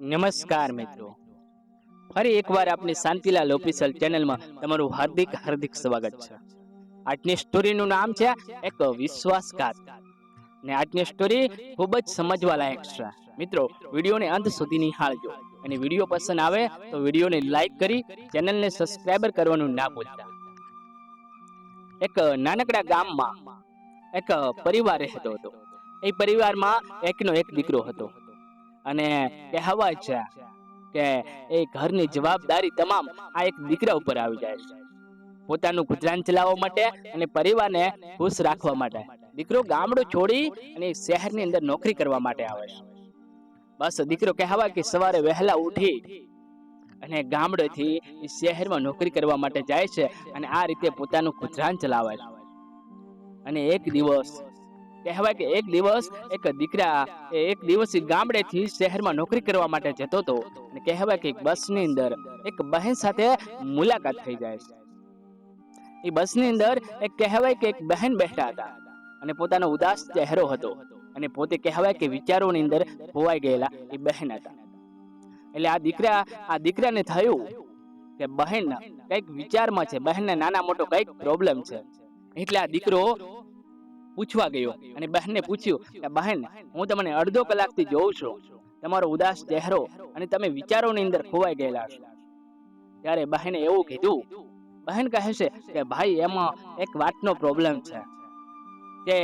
નમસ્કાર મિત્રો. ફરી એકવાર આપની શાંતિલાલ ઓફિશિયલ ચેનલમાં તમારું હાર્દિક હાર્દિક સ્વાગત છે. આજની સ્ટોરીનું નામ છે એક વિશ્વાસઘાત. ને આજની સ્ટોરી ખૂબ જ સમજવા લાયક છે. મિત્રો, વિડીયોને અંત સુધી નિહાળજો. અને વીડિયો પસંદ આવે તો વિડીયોને લાઈક કરી ચેનલને સબસ્ક્રાઇબર કરવાનું ના ભૂલતા. એક નાનકડા ગામમાં એક પરિવાર રહેતો હતો. એ પરિવારમાં એકનો એક દીકરો હતો. અને કહેવાય છે કે એ ઘરની જવાબદારી તમામ આ એક દીકરા ઉપર આવી જાય છે. પોતાનું ગુજરાન ચલાવવા માટે અને પરિવારને ખુશ રાખવા માટે. દીકરો ગામડું છોડી અને શહેરની અંદર નોકરી કરવા માટે આવે છે. બસ દીકરો કહેવાય કે સવારે વહેલા ઉઠી અને ગામડેથી શહેરમાં નોકરી કરવા માટે જાય છે અને આ રીતે પોતાનું ગુજરાન ચલાવે છે. અને એક દિવસ કહેવાય કે એક દિવસ એક દીકરા એક દિવસ ગામડેથી શહેરમાં નોકરી કરવા માટે જતો હતો. અને કહેવાય કે બસની અંદર એક બહેન સાથે મુલાકાત થઈ જાય છે. એ બસની અંદર એક કહેવાય કે એક બહેન બેઠા હતા અને પોતાનો ઉદાસ ચહેરો હતો. અને પોતે કહેવાય કે વિચારોની અંદર ખોવાઈ ગયેલા એ બહેન હતા. એટલે આ દીકરા, આ દીકરાને થયું કે બહેન કંઈક વિચારમાં છે. બહેનને નાના મોટો કંઈક પ્રોબ્લેમ છે. એટલે આ દીકરો પૂછવા ગયો અને બહેનને પૂછ્યું કે, બહેન, હું તમને અડધો કલાકથી જોઉં છું. તમારો ઉદાસ ચહેરો અને તમે વિચારોની અંદર ખોવાઈ ગયેલા છો. ત્યારે બહેને એવું કીધું, બહેન કહે છે કે, ભાઈ, એમાં એક વાતનો પ્રોબ્લેમ છે, કે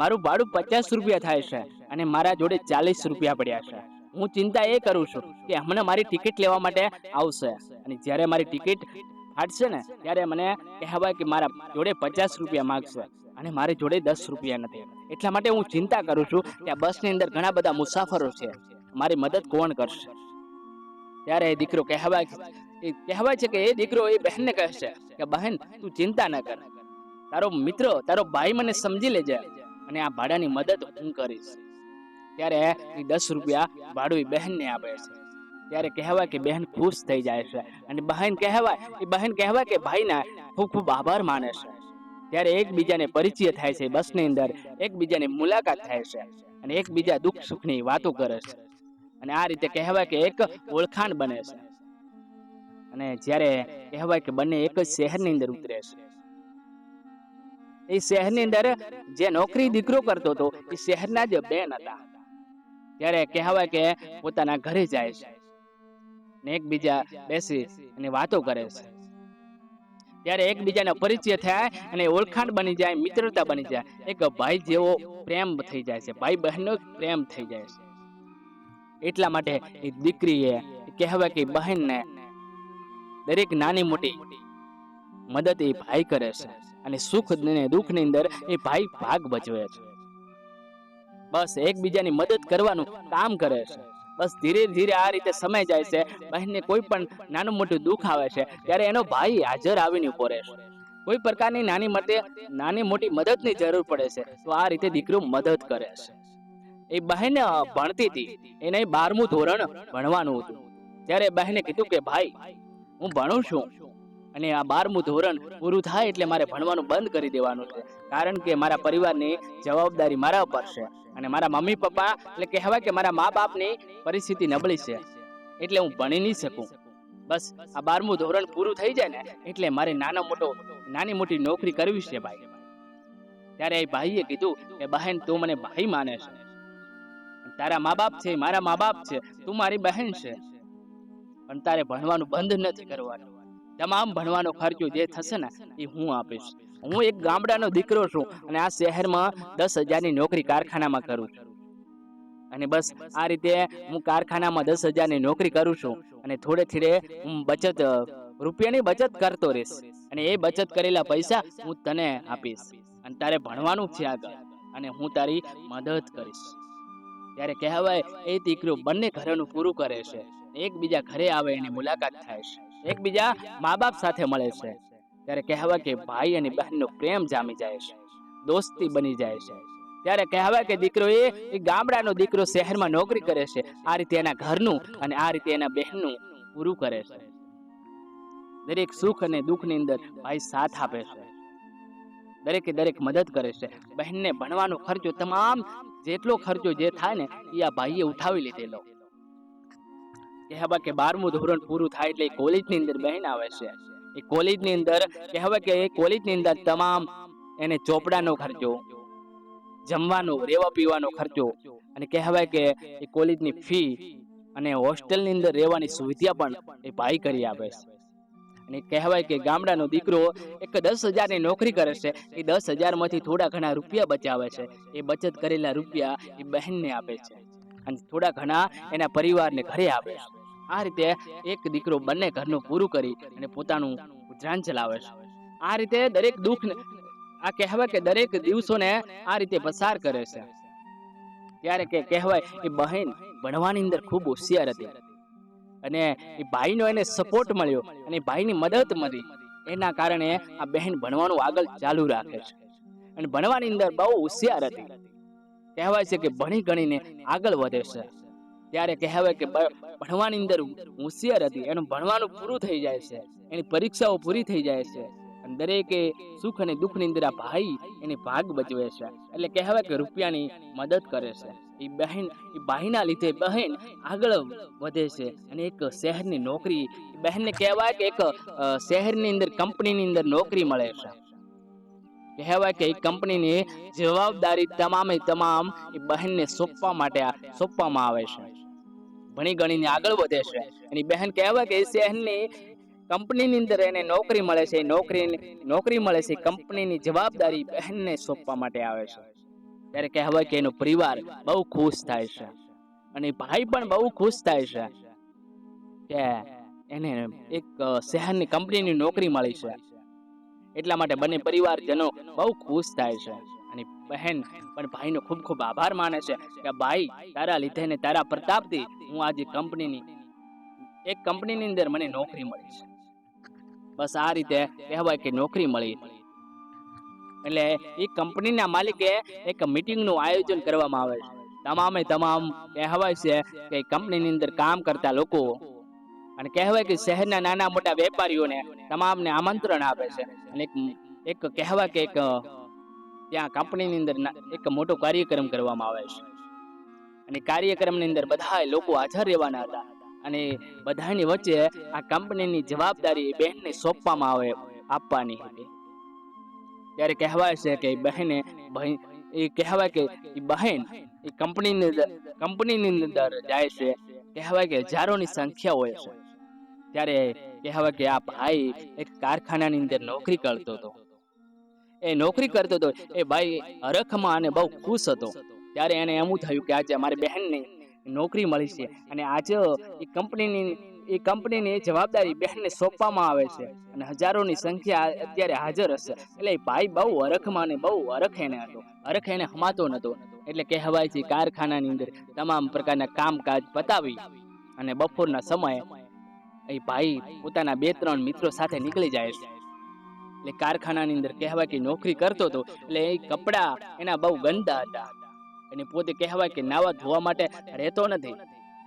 મારું ભાડું પચાસ રૂપિયા થાય છે અને મારા જોડે ચાલીસ રૂપિયા પડ્યા છે. હું ચિંતા એ કરું છું કે, હમણાં મારી ટિકિટ લેવા માટે આવશે અને જ્યારે મારી ટિકિટ ફાટશે ને, ત્યારે મને કહેવાય કે મારા જોડે પચાસ રૂપિયા માગશે. અને મારી જોડે દસ રૂપિયા નથી. એટલા માટે હું ચિંતા કરું છું કે આ બસની અંદર ઘણા બધા મુસાફરો છે. મારી મદદ કોણ કરશે? ત્યારે એ દીકરો કહેવાય એ કહેવાય છે કે એ દીકરો એ બહેનને કહે છે કે, બહેન, તું ચિંતા ન કર. તારો મિત્ર, તારો ભાઈ મને સમજી લેજે અને આ ભાડાની મદદ હું કરીશ. ત્યારે એ દસ રૂપિયા ભાડું એ બહેનને આપે છે. ત્યારે કહેવાય કે બહેન ખુશ થઈ જાય છે. અને બહેન કહેવાય, એ બહેન કહેવાય કે, ભાઈના ખૂબ ખૂબ આભાર માને છે. ત્યારે એકબીજાને પરિચય થાય છે બસની અંદર, એકબીજાની મુલાકાત થાય છે અને એકબીજા દુઃખ સુખની વાતો કરે છે. અને આ રીતે કહેવાય કે એક ઓળખાણ બને છે. અને જ્યારે કહેવાય કે બંને એક જ શહેરની અંદર ઉતરે છે. એ શહેરની અંદર જે નોકરી દીકરો કરતો હતો, એ શહેરના જ બેન હતા. ત્યારે કહેવાય કે પોતાના ઘરે જાય છે ને એકબીજા બેસી અને વાતો કરે છે. ત્યારે એકબીજાનો પરિચય થાય અને ઓળખાણ બની જાય, મિત્રતા બની જાય. એક ભાઈ જેવો પ્રેમ થઈ જાય છે. ભાઈ બહેનનો પ્રેમ થઈ જાય છે. એટલા માટે એ દીકરીએ કહેવાય કે બહેનને દરેક નાની મોટી મદદ એ ભાઈ કરે છે અને સુખ ને દુઃખની અંદર એ ભાઈ ભાગ ભજવે છે. બસ એકબીજાની મદદ કરવાનું કામ કરે છે. બસ ધીરે ધીરે આ રીતે સમય જાય છે. બહેનને કોઈ પણ નાનું મોટું દુઃખ આવે છે, ત્યારે એનો ભાઈ હાજર આવીને ઊભો રહેશે કોઈ પ્રકારની નાની માટે નાની મોટી મદદની જરૂર પડે છે, તો આ રીતે દીકરો મદદ કરે છે. એ બહેન ભણતી હતી. એને બારમું ધોરણ ભણવાનું હતું. ત્યારે બહેને કીધું કે, ભાઈ, હું ભણું છું. અને આ બારમું ધોરણ પૂરું થાય એટલે મારે ભણવાનું બંધ કરી દેવાનું છે. કારણ કે મારા પરિવારની જવાબદારી મારા ઉપર છે અને મારા મમ્મી પપ્પા એટલે કહેવાય કે મારા મા બાપની પરિસ્થિતિ નબળી છે એટલે હું ભણી નહીં શકું. બસ, આ બારમું ધોરણ પૂરું થઈ જાય ને એટલે મારે નાનો મોટો, નાની મોટી નોકરી કરવી છે ભાઈ. ત્યારે એ ભાઈએ કીધું કે, બહેન, તું મને ભાઈ માને છે. તારા મા બાપ છે, મારા મા બાપ છે, તું મારી બહેન છે. પણ તારે ભણવાનું બંધ નથી કરવાનું. તમામ ભણવાનો ખર્ચો જે થશે ને, એ હું આપીશ. હું એક ગામડાનો દીકરો છું અને આ શહેરમાં દસ હજારની નોકરી કારખાનામાં કરું છું. અને બસ, આ રીતે હું કારખાનામાં દસ હજારની નોકરી કરું છું અને થોડે થોડે હું બચત, રૂપિયાની બચત કરતો રહીશ. અને એ બચત કરેલા પૈસા હું તને આપીશ. અને તારે ભણવાનું છે આગળ. અને હું તારી મદદ કરીશ. ત્યારે કહેવાય, એ દીકરો બંને ઘરેનું પૂરું કરે છે. એકબીજા ઘરે આવે એની મુલાકાત થાય છે. એકબીજા મા બાપ સાથે મળે છે. ત્યારે કહેવાય કે ભાઈ અને બહેનનો પ્રેમ જામી જાય છે. દોસ્તી બની જાય છે. ત્યારે કહેવાય કે દીકરો એ ગામડાનો દીકરો શહેરમાં નોકરી કરે છે. આ રીતે એના ઘરનું અને આ રીતે એના બહેનનું પૂરું કરે છે. દરેક સુખ અને દુઃખની અંદર ભાઈ સાથ આપે છે. દરેકે દરેક મદદ કરે છે. બહેનને ભણવાનો ખર્ચો તમામ જેટલો ખર્ચો જે થાય ને એ આ ભાઈએ ઉઠાવી લીધેલો. કહેવાય કે બારમું ધોરણ પૂરું થાય એટલે કોલેજની અંદર બહેન આવે છે. એ કોલેજની અંદર કહેવાય કે એ કોલેજની અંદર તમામ એને ચોપડાનો ખર્ચો, જમવાનો રહેવા પીવાનો ખર્ચો અને કહેવાય કે એ કોલેજની ફી અને હોસ્ટેલની અંદર રહેવાની સુવિધા પણ એ ભાઈ કરી આપે છે. અને કહેવાય કે ગામડાનો દીકરો એક દસ હજારની નોકરી કરે છે, એ દસ હજારમાંથી થોડા ઘણા રૂપિયા બચાવે છે. એ બચત કરેલા રૂપિયા એ બહેનને આપે છે. અને થોડા ઘણા એના પરિવારને ઘરે આપે છે. આ રીતે એક દીકરો બંને ઘરનું પૂરું કરી અને પોતાનું ગુજરાન ચલાવે છે. આ રીતે દરેક દુઃખ આ કહેવાય કે દરેક દિવસોને આ રીતે પસાર કરે છે. ત્યારે કે કહેવાય, એ બહેન ભણવાની અંદર ખૂબ હોશિયાર હતી. અને એ ભાઈનો એને સપોર્ટ મળ્યો અને ભાઈની મદદ મળી. એના કારણે આ બહેન ભણવાનું આગળ ચાલુ રાખે છે. અને ભણવાની અંદર બહુ હોશિયાર હતી. કહેવાય છે કે ભણી ગણીને આગળ વધે છે. ત્યારે કહેવાય કે ભણવાની અંદર હોશિયાર હતી. એનું ભણવાનું પૂરું થઈ જાય છે. એની પરીક્ષાઓ પૂરી થઈ જાય છે. અને દરેકે સુખ અને દુઃખની અંદર આ ભાઈ એને ભાગ ભજવે છે. એટલે કહેવાય કે રૂપિયાની મદદ કરે છે. એ બહેન, એ ભાઈના લીધે બહેન આગળ વધે છે. અને એક શહેરની નોકરી, બહેનને કહેવાય કે એક શહેરની અંદર, કંપનીની અંદર નોકરી મળે છે. કહેવાય કે એ કંપનીની જવાબદારી તમામે તમામ એ બહેનને સોંપવા માટે સોંપવામાં આવે છે. ભણી ગણીને આગળ વધે છે. એની બહેન કહેવાય કે એ શહેરની કંપનીની અંદર એને નોકરી મળે છે. નોકરી નોકરી મળે છે. કંપનીની જવાબદારી બહેનને સોંપવા માટે આવે છે. ત્યારે કહેવાય કે એનો પરિવાર બહુ ખુશ થાય છે. અને ભાઈ પણ બહુ ખુશ થાય છે કે એને એક શહેરની કંપનીની નોકરી મળી છે. એટલા માટે બંને પરિવારજનો બહુ ખુશ થાય છે. અને બહેન પણ ભાઈનો ખૂબ ખૂબ આભાર માને છે કે ભાઈ તારા લીધે ને તારા પ્રતાપથી હું આજે કંપનીની એક કંપનીની અંદર મને નોકરી મળી છે. બસ આ રીતે કહેવાય કે નોકરી મળી. એટલે એ કંપનીના માલિકે એક મીટિંગનું આયોજન કરવામાં આવે છે. તમામે તમામ કહેવાય છે કે કંપનીની અંદર કામ કરતા લોકો અને કહેવાય કે શહેરના નાના મોટા વેપારીઓને તમામને આમંત્રણ આપે છે. અને એક એક કહેવાય કે એક ત્યાં કંપનીની અંદર એક મોટો કાર્યક્રમ કરવામાં આવે છે. અને કાર્યક્રમની અંદર બધા લોકો હાજર રહેવાના હતા. અને બધાની વચ્ચે આ કંપનીની જવાબદારી બહેનને સોંપવામાં આવે આપવાની હતી. ત્યારે કહેવાય છે કે બહેને એ કહેવાય કે બહેન એ કંપનીની કંપનીની અંદર જાય છે. કહેવાય કે હજારોની સંખ્યા હોય છે. ત્યારે કહેવાય કે આ ભાઈ એક કારખાનાની અંદર નોકરી કરતો હતો. એ નોકરી કરતો હતો. એ ભાઈ હરખમાં અને બહુ ખુશ હતો. ત્યારે એને એમ થયું કે આજે મારી બહેનને નોકરી મળી છે. અને આજે એ કંપનીની એ કંપનીની જવાબદારી બહેનને સોંપવામાં આવે છે. અને હજારોની સંખ્યા અત્યારે હાજર હશે. એટલે ભાઈ બહુ અરખમાં ને બહુ અરખ એને હતો. અરખ એને હમાતો નહોતો એટલે કહેવાય છે કારખાનાની અંદર તમામ પ્રકારના કામકાજ પતાવી અને બપોરના સમયે એ ભાઈ પોતાના બે, ત્રણ મિત્રો સાથે નીકળી જાય છે. એટલે કારખાનાની અંદર કહેવાય કે નોકરી કરતો હતો. એટલે એ કપડા એના બહુ ગંદા હતા. અને પોતે કહેવાય કે નાવા ધોવા માટે રહેતો નથી.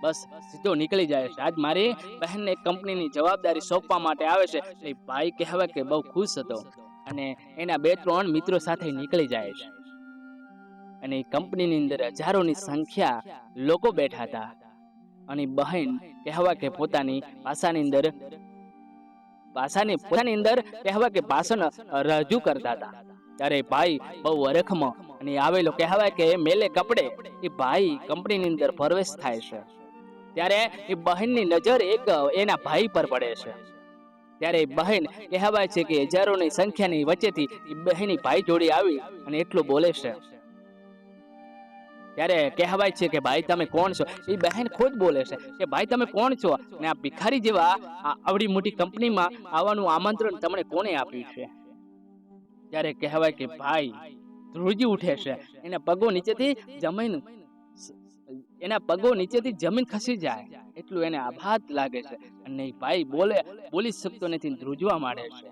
બસ સીધો નીકળી જાય છે. આજ મારી બહેનને કંપનીની જવાબદારી સોંપવા માટે આવે છે. એ ભાઈ કહેવાય કે બહુ ખુશ હતો. અને એના બે ત્રણ મિત્રો સાથે નીકળી જાય છે. અને કંપનીની અંદર હજારોની સંખ્યા લોકો બેઠા હતા. અને બહેન કહેવા કે પોતાની ભાષાની અંદર ભાષાની પોતાની અંદર કહેવા કે ભાષણ રજૂ કરતા હતા. ત્યારે ભાઈ બહુ અરખમાં અને આવેલો કહેવાય કે મેલે કપડે એ ભાઈ કંપનીની અંદર પ્રવેશ થાય છે. ત્યારે એ બહેનની નજર એક એના ભાઈ પર પડે છે. ત્યારે એ બહેન કહેવાય છે કે હજારોની સંખ્યાની વચ્ચેથી એ બહેની ભાઈ જોડી આવી અને એટલું બોલે છે. ત્યારે કહેવાય છે કે ભાઈ તમે કોણ છો? એ બહેન ખુદ બોલે છે કે ભાઈ તમે કોણ છો? અને આ ભિખારી જેવા આવડી મોટી કંપનીમાં આવવાનું આમંત્રણ તમને કોને આપ્યું છે? ત્યારે કહેવાય કે ભાઈ ધ્રુજી ઉઠે છે. એના પગો નીચેથી જમીન એના પગો નીચેથી જમીન ખસી જાય. એટલું એને આઘાત લાગે છે. અને ભાઈ બોલે, બોલી શકતો નથી ને ધ્રુજવા માંડે છે.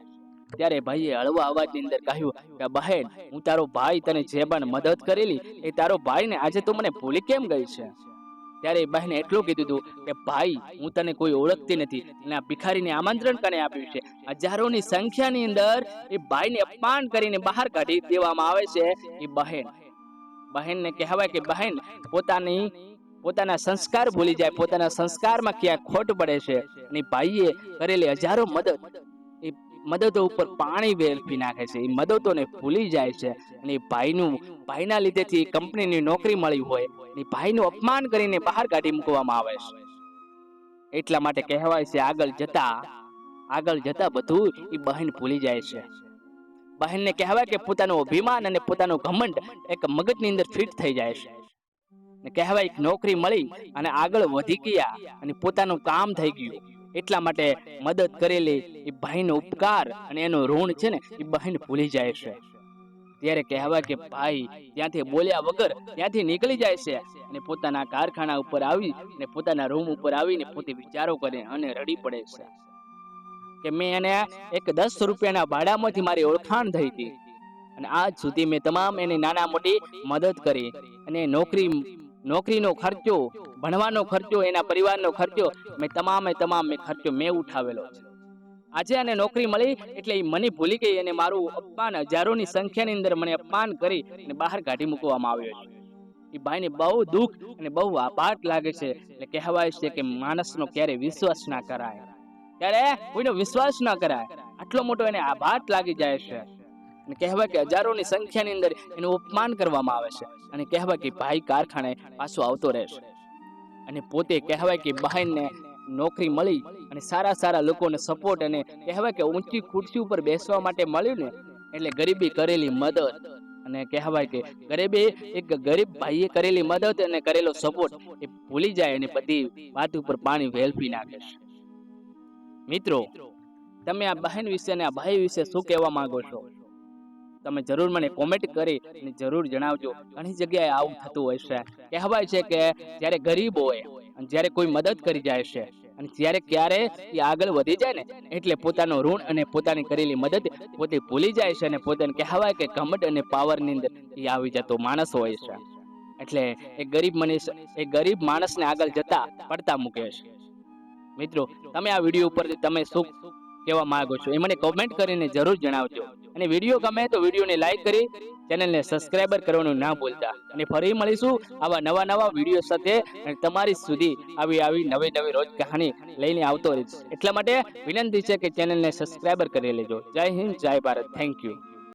ત્યારે ભાઈએ હળવા અવાજની અંદર કહ્યું કે, બહેન, હું તારો ભાઈ તને જે પણ મદદ કરેલી, એ તારો ભાઈ ને આજે તું મને ભૂલી કેમ ગઈ છે? ત્યારે એ બહેને એટલું કીધું હતું કે, ભાઈ, હું તને કોઈ ઓળખતી નથી. અને આ ભિખારીને આમંત્રણ કને આપ્યું છે. હજારોની સંખ્યાની અંદર એ ભાઈને અપમાન કરીને બહાર કાઢી દેવામાં આવે છે એ બહેન. બહેનને કહેવાય કે, બહેન, પોતાની, પોતાના સંસ્કાર ભૂલી જાય. પોતાના સંસ્કારમાં ક્યાં ખોટ પડે છે. અને ભાઈએ કરેલી હજારો મદદ મદદો ઉપર પાણી વેરફી નાખે છે. એ મદદોને ભૂલી જાય છે. અને ભાઈનું, ભાઈના લીધેથી કંપનીની નોકરી મળી હોય. અને ભાઈનું અપમાન કરીને બહાર કાઢી મૂકવામાં આવે છે. એટલા માટે કહેવાય છે, આગળ જતા આગળ જતા બધું એ બહેન ભૂલી જાય છે. બહેનને કહેવાય કે પોતાનું અભિમાન અને પોતાનું ઘમંડ એક મગજની અંદર ફિટ થઈ જાય છે. કહેવાય નોકરી મળી અને આગળ વધી ગયા અને પોતાનું કામ થઈ ગયું. એટલા માટે મદદ કરેલી એ ભાઈનો ઉપકાર અને એનો ઋણ છે ને, એ બહેન ભૂલી જાય છે. ત્યારે કહેવાય કે, ભાઈ, ત્યાંથી બોલ્યા વગર ત્યાંથી નીકળી જાય છે. અને પોતાના કારખાના ઉપર આવી અને પોતાના રૂમ ઉપર આવીને પોતે વિચારો કરે અને રડી પડે છે. કે મેં એને એક દસ રૂપિયાના ભાડામાંથી મારી ઓળખાણ થઈ હતી. અને આજ સુધી મેં તમામ એની નાના મોટી મદદ કરી અને નોકરી, નોકરીનો ખર્ચો ભણવાનો ખર્ચો, એના પરિવારનો ખર્ચો, મેં તમામે તમામ મેં ખર્ચો, મેં ઉઠાવેલો છે. આજે આને નોકરી મળી એટલે એ મને ભૂલી ગઈ અને મારું અપમાન હજારોની સંખ્યાની અંદર મને અપમાન કરી અને બહાર કાઢી મૂકવામાં આવ્યો છે. એ ભાઈને બહુ દુઃખ અને બહુ આપાટ લાગે છે. એટલે કહેવાય છે કે માણસનો ક્યારે વિશ્વાસ ના કરાય. ત્યારે કોઈનો વિશ્વાસ ના કરાય. આટલો મોટો એને આભાત લાગી જાય છે. અને કહેવાય કે હજારોની સંખ્યાની અંદર એનું અપમાન કરવામાં આવે છે. અને કહેવાય કે ભાઈ કારખાને પાછો આવતો રહેશે. અને પોતે કહેવાય કે બહેનને નોકરી મળી અને સારા સારા લોકોને સપોર્ટ અને કહેવાય કે ઊંચી ખુરશી ઉપર બેસવા માટે મળ્યું ને, એટલે ગરીબી કરેલી મદદ. અને કહેવાય કે ગરીબે એક ગરીબ ભાઈએ કરેલી મદદ અને કરેલો સપોર્ટ એ ભૂલી જાય અને બધી વાત ઉપર પાણી વેલફી નાખે મિત્રો, તમે આ બહેન વિશે અને આ ભાઈ વિશે શું કહેવા માંગો છો? તમે જરૂર મને કોમેન્ટ કરી અને જરૂર જણાવજો. ઘણી જગ્યાએ આવું થતું હોય છે. કહેવાય છે કે જ્યારે ગરીબ હોય અને જ્યારે કોઈ મદદ કરી જાય છે અને જ્યારે ક્યારે એ આગળ વધી જાય ને એટલે પોતાનો ઋણ અને પોતાની કરેલી મદદ પોતે ભૂલી જાય છે અને પોતાને કહેવાય કે ઘમટ અને પાવરની અંદર એ આવી જતો માણસ હોય છે. એટલે એ ગરીબ મનીષ એ ગરીબ માણસને આગળ જતા પડતા મૂકે છે. મિત્રો, તમે આ વીડિયો ઉપર તમે શું કહેવા માંગો છો એ મને કોમેન્ટ કરીને જરૂર જણાવજો. અને વીડિયો ગમે તો વિડીયોને લાઈક કરી ચેનલને સબસ્ક્રાઇબર કરવાનું ના ભૂલતા. અને ફરી મળીશું આવા નવા નવા વીડિયો સાથે. અને તમારી સુધી આવી આવી નવી નવી રોજ કહાની લઈને આવતો રહીશ. એટલા માટે વિનંતી છે કે ચેનલને સબસ્ક્રાઇબર કરી લેજો. જય હિન્દ, જય ભારત. Thank you